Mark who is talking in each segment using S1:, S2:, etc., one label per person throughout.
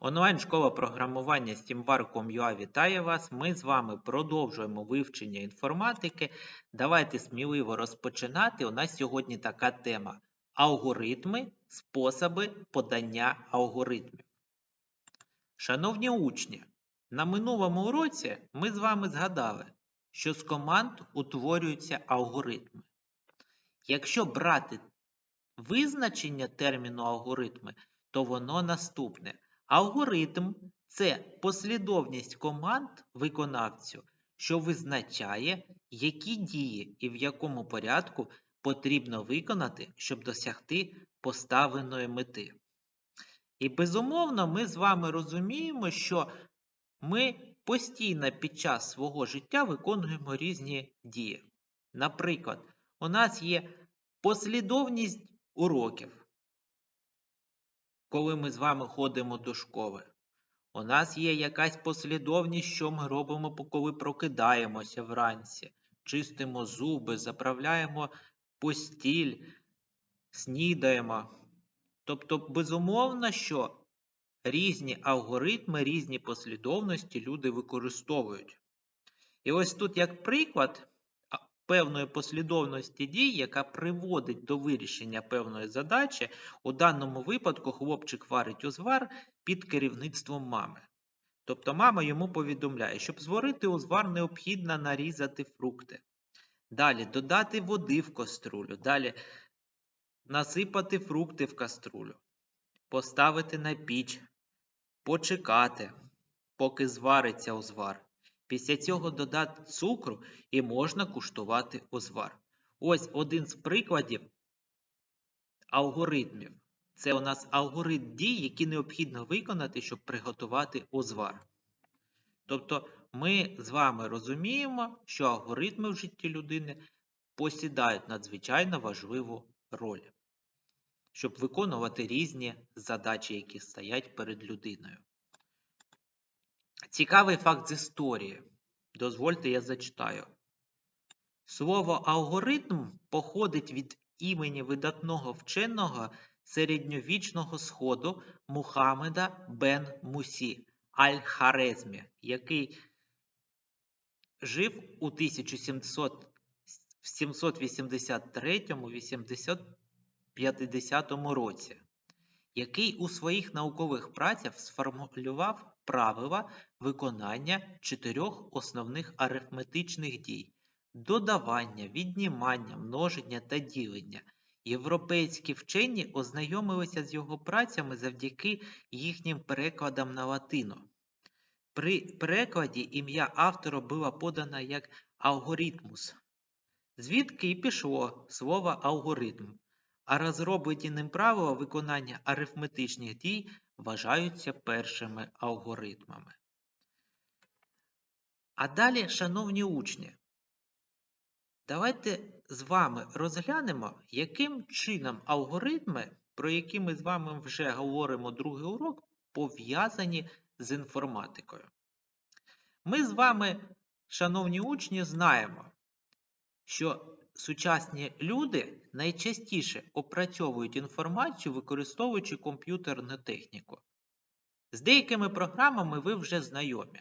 S1: Онлайн-школа програмування Steambar.com.ua вітає вас. Ми з вами продовжуємо вивчення інформатики. Давайте сміливо розпочинати. У нас сьогодні така тема: алгоритми, способи подання алгоритмів. Шановні учні, на минулому уроці ми з вами згадали, що з команд утворюються алгоритми. Якщо брати визначення терміну алгоритми, то воно наступне. Алгоритм це послідовність команд виконавцю, що визначає, які дії і в якому порядку потрібно виконати, щоб досягти поставленої мети. І безумовно, ми з вами розуміємо, що ми постійно під час свого життя виконуємо різні дії. Наприклад, у нас є послідовність уроків коли ми з вами ходимо до школи. У нас є якась послідовність, що ми робимо, коли прокидаємося вранці, чистимо зуби, заправляємо постіль, снідаємо. Тобто, безумовно, що різні алгоритми, різні послідовності люди використовують. І ось тут, як приклад, певної послідовності дій, яка приводить до вирішення певної задачі, у даному випадку хлопчик варить узвар під керівництвом мами. Тобто мама йому повідомляє, щоб зварити узвар, необхідно нарізати фрукти. Далі додати води в каструлю. Далі насипати фрукти в каструлю. Поставити на піч, почекати, поки звариться узвар. Після цього додати цукру і можна куштувати узвар. Ось один з прикладів алгоритмів. Це у нас алгоритм дій, які необхідно виконати, щоб приготувати узвар. Тобто ми з вами розуміємо, що алгоритми в житті людини посідають надзвичайно важливу роль, щоб виконувати різні задачі, які стоять перед людиною. Цікавий факт з історії. Дозвольте, я зачитаю. Слово алгоритм походить від імені видатного вченого середньовічного сходу Мухаммеда бен Мусі Аль-Харезмі, який жив у 1783-50 році, який у своїх наукових працях сформулював правила виконання чотирьох основних арифметичних дій додавання, віднімання, множення та ділення. Європейські вчені ознайомилися з його працями завдяки їхнім перекладам на латину. При перекладі ім'я автора було подано як алгоритмус, звідки і пішло слово алгоритм, а розроблені ним правила виконання арифметичних дій вважаються першими алгоритмами. А далі, шановні учні, давайте з вами розглянемо, яким чином алгоритми, про які ми з вами вже говоримо другий урок, пов'язані з інформатикою. Ми з вами, шановні учні, знаємо, що сучасні люди найчастіше опрацьовують інформацію, використовуючи комп'ютерну техніку. З деякими програмами ви вже знайомі.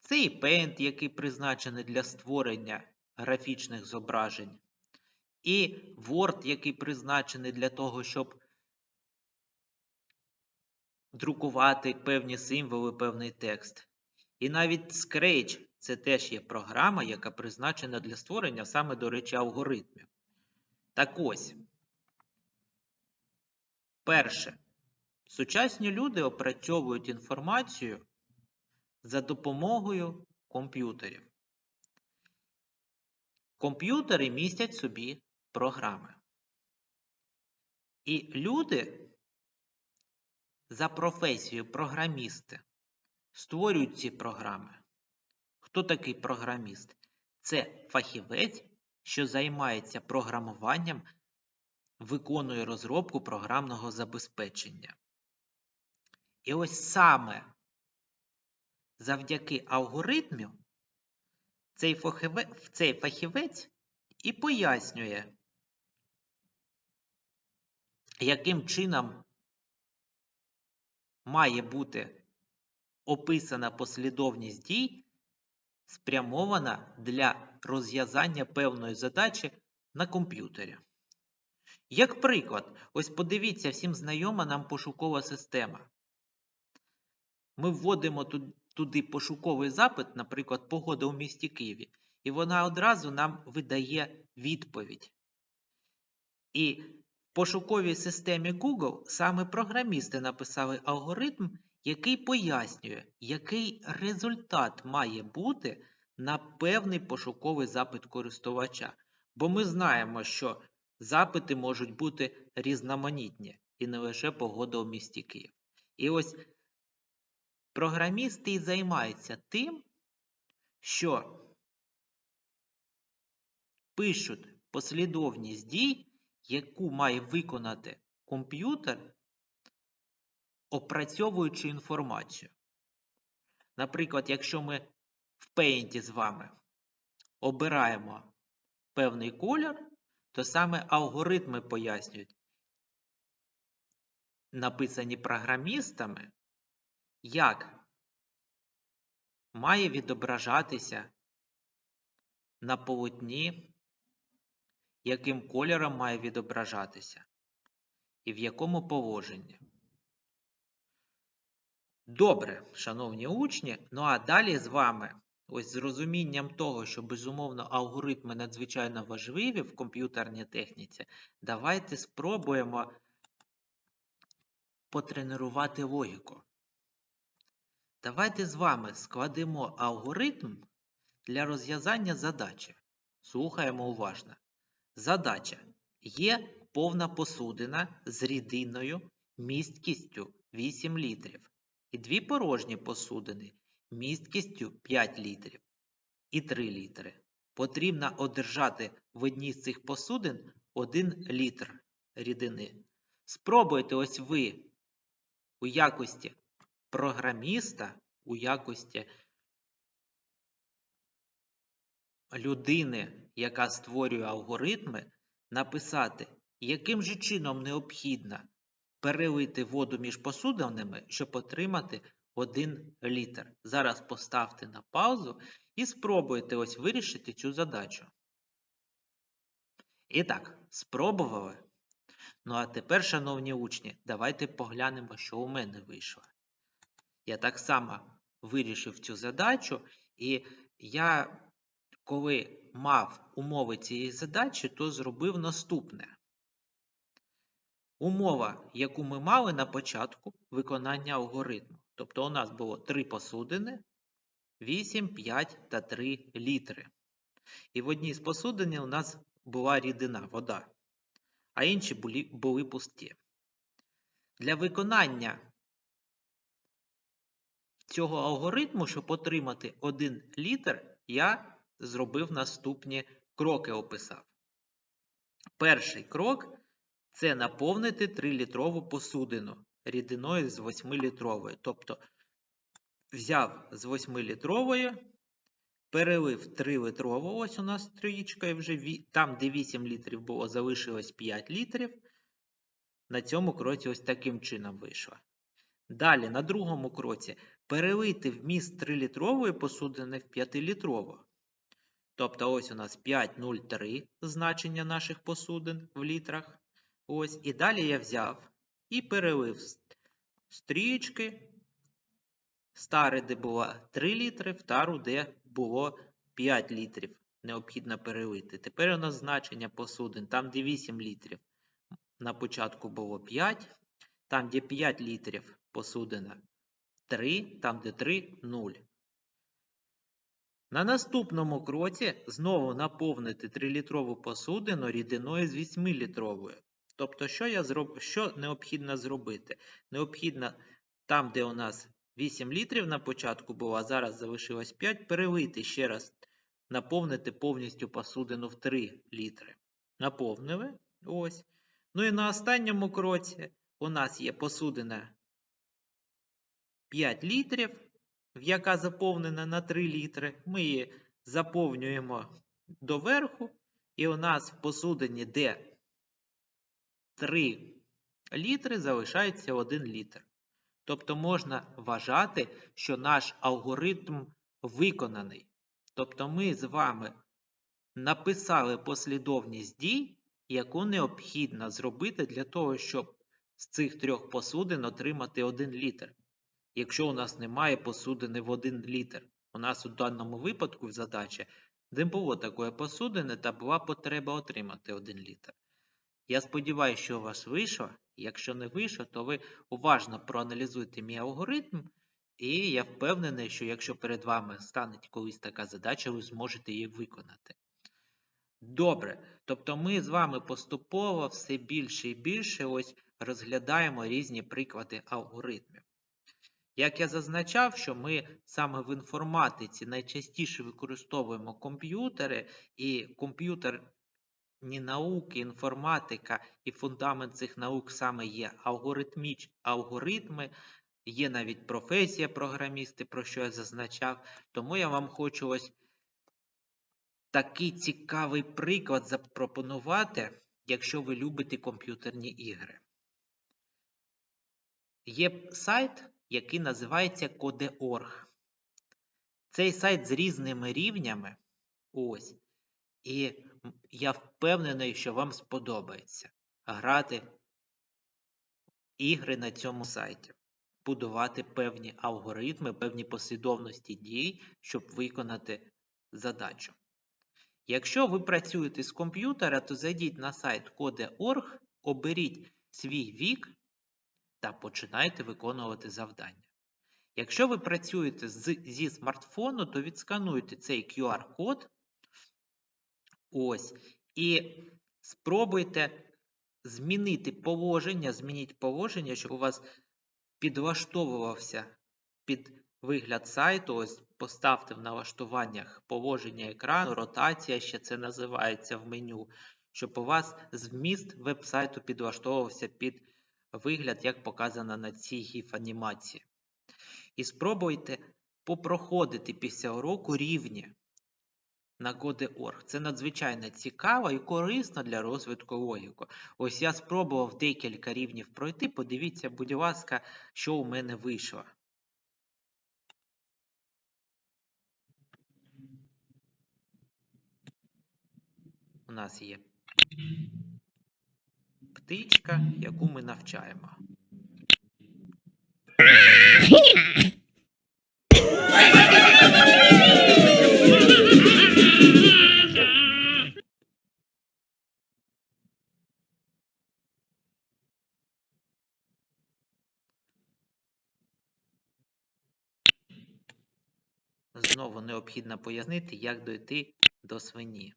S1: Це і Paint, який призначений для створення графічних зображень, і Word, який призначений для того, щоб друкувати певні символи, певний текст. І навіть Scratch це теж є програма, яка призначена для створення саме, до речі, алгоритмів. Так ось, перше, сучасні люди опрацьовують інформацію за допомогою комп'ютерів. Комп'ютери містять собі програми. І люди за професією програмісти створюють ці програми. Хто такий програміст? Це фахівець, що займається програмуванням, виконує розробку програмного забезпечення. І ось саме завдяки алгоритмів цей фахівець, цей фахівець і пояснює, яким чином має бути описана послідовність дій, спрямована для розв'язання певної задачі на комп'ютері. Як приклад, ось подивіться, всім знайома нам пошукова система. Ми вводимо туди пошуковий запит, наприклад, погода у місті Києві, і вона одразу нам видає відповідь. І в пошуковій системі Google саме програмісти написали алгоритм, який пояснює, який результат має бути на певний пошуковий запит користувача. Бо ми знаємо, що запити можуть бути різноманітні і не лише погода у місті Київ. І ось програмісти і займаються тим, що пишуть послідовність дій, яку має виконати комп'ютер, опрацьовуючи інформацію. Наприклад, якщо ми в Paint з вами обираємо певний колір, то саме алгоритми пояснюють, написані програмістами, як має відображатися на полотні, яким кольором має відображатися і в якому положенні. Добре, шановні учні, ну а далі з вами, ось з розумінням того, що безумовно алгоритми надзвичайно важливі в комп'ютерній техніці, давайте спробуємо потренувати логіку. Давайте з вами складемо алгоритм для розв'язання задачі. Слухаємо уважно. Задача. Є повна посудина з рідиною місткістю 8 літрів і дві порожні посудини місткістю 5 літрів і 3 літри. Потрібно одержати в одній з цих посудин 1 літр рідини. Спробуйте ось ви у якості програміста, у якості людини, яка створює алгоритми, написати, яким же чином необхідно перелити воду між посудинами, щоб отримати 1 літр. Зараз поставте на паузу і спробуйте ось вирішити цю задачу. І так, спробували. Ну а тепер, шановні учні, давайте поглянемо, що у мене вийшло. Я так само вирішив цю задачу, і я, коли мав умови цієї задачі, то зробив наступне. Умова, яку ми мали на початку виконання алгоритму. Тобто у нас було 3 посудини, 8, 5 та 3 літри. І в одній з посудин у нас була рідина, вода, а інші були, були пусті. Для виконання цього алгоритму, щоб отримати 1 літр, я зробив наступні кроки описав. Перший крок це наповнити 3-літрову посудину рідиною з 8-літрової. Тобто взяв з 8-літрової, перелив 3-літрову, ось у нас і вже там, де 8 літрів було, залишилось 5 літрів. На цьому кроці ось таким чином вийшло. Далі, на другому кроці, перелити вміст 3-літрової посудини в 5-літрову. Тобто ось у нас 5,03 значення наших посудин в літрах. Ось, і далі я взяв і перелив стрічки. Старе, де було 3 літри, втору, де було 5 літрів. Необхідно перелити. Тепер у нас значення посудин. Там, де 8 літрів. На початку було 5. Там, де 5 літрів посудина 3, там, де 3 0. На наступному кроці знову наповнити 3-літрову посудину рідиною з 8-літровою. Тобто, що, я зроб... що необхідно зробити? Необхідно там, де у нас 8 літрів на початку було, а зараз залишилось 5, перелити ще раз, наповнити повністю посудину в 3 літри. Наповнили. Ось. Ну і на останньому кроці у нас є посудина 5 літрів, яка заповнена на 3 літри. Ми її заповнюємо доверху, і у нас в посудині, де 3 літри, залишається 1 літр. Тобто можна вважати, що наш алгоритм виконаний. Тобто ми з вами написали послідовність дій, яку необхідно зробити для того, щоб з цих трьох посудин отримати один літр. Якщо у нас немає посудини в один літр, у нас у даному випадку в задачі не було такої посудини та була потреба отримати один літр. Я сподіваюся, що у вас вийшло. Якщо не вийшло, то ви уважно проаналізуйте мій алгоритм, і я впевнений, що якщо перед вами стане колись така задача, ви зможете її виконати. Добре, тобто ми з вами поступово все більше і більше ось розглядаємо різні приклади алгоритмів. Як я зазначав, що ми саме в інформатиці найчастіше використовуємо комп'ютери, і комп'ютерні науки, інформатика і фундамент цих наук саме є алгоритміч, алгоритми, є навіть професія програмісти, про що я зазначав. Тому я вам хочу ось такий цікавий приклад запропонувати, якщо ви любите комп'ютерні ігри. Є сайт, який називається Code.org. Цей сайт з різними рівнями. Ось. І я впевнений, що вам сподобається грати ігри на цьому сайті, будувати певні алгоритми, певні послідовності дій, щоб виконати задачу. Якщо ви працюєте з комп'ютера, то зайдіть на сайт Code.org, оберіть свій вік та починайте виконувати завдання. Якщо ви працюєте з, зі смартфону, то відскануйте цей QR-код. Ось. І спробуйте змінити положення, змініть положення, щоб у вас підлаштовувався під вигляд сайту. Ось поставте в налаштуваннях положення екрану, ротація ще це називається в меню, щоб у вас зміст веб-сайту підлаштовувався під вигляд, як показано на цій гіф-анімації. І спробуйте попроходити після уроку рівні на Code.org. Це надзвичайно цікаво і корисно для розвитку логіки. Ось я спробував декілька рівнів пройти. Подивіться, будь ласка, що у мене вийшло. У нас є птичка, яку ми навчаємо. Знову необхідно пояснити, як дойти до свині.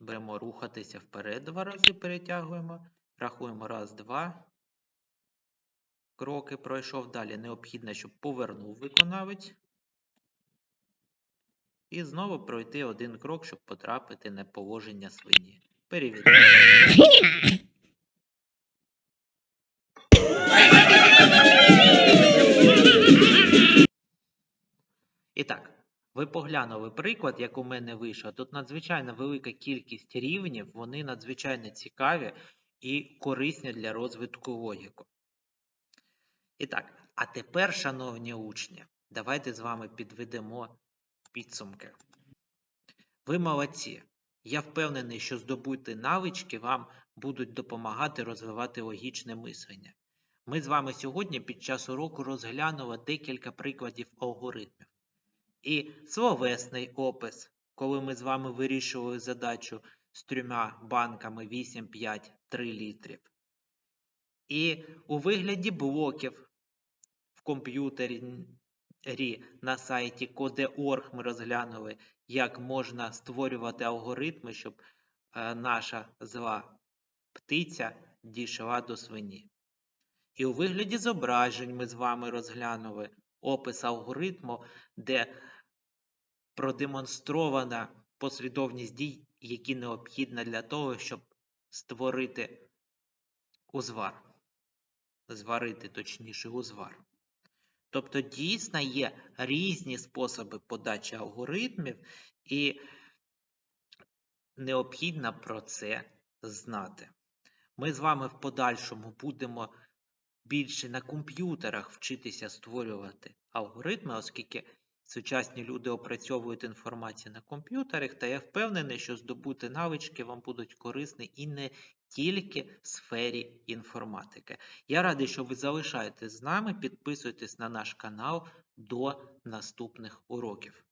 S1: Беремо рухатися вперед два рази перетягуємо. Рахуємо раз, два. Кроки пройшов далі. Необхідно, щоб повернув виконавець. І знову пройти один крок, щоб потрапити на положення свині. Перевіряємо. І так, ви поглянули приклад, як у мене вийшло. Тут надзвичайно велика кількість рівнів, вони надзвичайно цікаві і корисні для розвитку логіки. І так, а тепер, шановні учні, давайте з вами підведемо підсумки. Ви молодці. Я впевнений, що здобуті навички вам будуть допомагати розвивати логічне мислення. Ми з вами сьогодні під час уроку розглянули декілька прикладів алгоритмів. І словесний опис, коли ми з вами вирішували задачу з трьома банками 8, 5, 3 літрів. І у вигляді блоків комп'ютері на сайті Code.org ми розглянули, як можна створювати алгоритми, щоб е, наша зла птиця дійшла до свині. І у вигляді зображень ми з вами розглянули опис алгоритму, де продемонстрована послідовність дій, які необхідна для того, щоб створити узвар. Зварити, точніше, узвар. Тобто, дійсно є різні способи подачі алгоритмів, і необхідно про це знати. Ми з вами в подальшому будемо більше на комп'ютерах вчитися створювати алгоритми, оскільки сучасні люди опрацьовують інформацію на комп'ютерах, та я впевнений, що здобути навички вам будуть корисні і не тільки в сфері інформатики. Я радий, що ви залишаєтесь з нами, підписуйтесь на наш канал до наступних уроків.